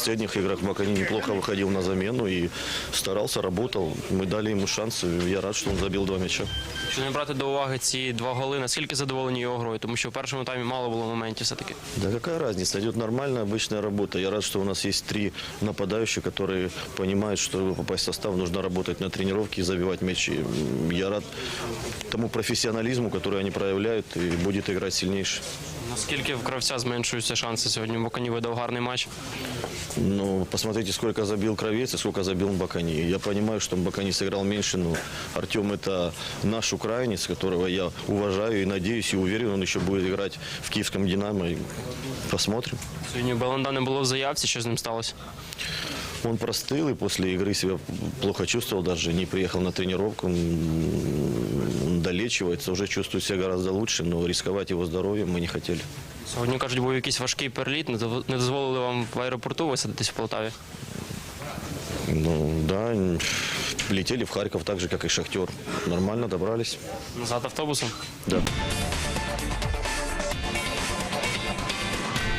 последних играх Макани неплохо выходил на замену и старался, работал. Мы дали ему шанс, и я рад, что он забил два мяча. Якщо не брати до уваги ці два голи, наскільки задоволені його грою? Тому що в першому таймі мало було моментів все-таки. Да какая разница, идет нормальная обычная работа. Я рад, что у нас есть три нападающих, которые понимают, что чтобы попасть в состав, нужно работать на тренировке и забивать мячи. М, Я рад тому профессионализму, который они проявляют, и будет играть сильнейший. Наскільки в кравця зменшуються шанси сьогодні? Бокані видав гарний матч. Ну, посмотрите, сколько забил Кровец и сколько забил Бакани. Я понимаю, что Бакани сыграл меньше, но Артем это наш украинец, которого я уважаю и надеюсь, и уверен, он еще будет играть в киевском «Динамо». И Посмотрим. Сьогодні Баланда не було в заявці, що з ним сталося? Он простыл и после игры себя плохо чувствовал, даже не приехал на тренировку. М, Он долечивается, уже чувствует себя гораздо лучше, но рисковать его здоровьем мы не хотели. Сьогодні кажуть, був якийсь важкий переліт, не дов- не дозволили вам в аеропорту висадитись в Полтаві. Ну да, м, летели в Харьков так же, как и Шахтер. Нормально добрались. Назад автобусом. Да.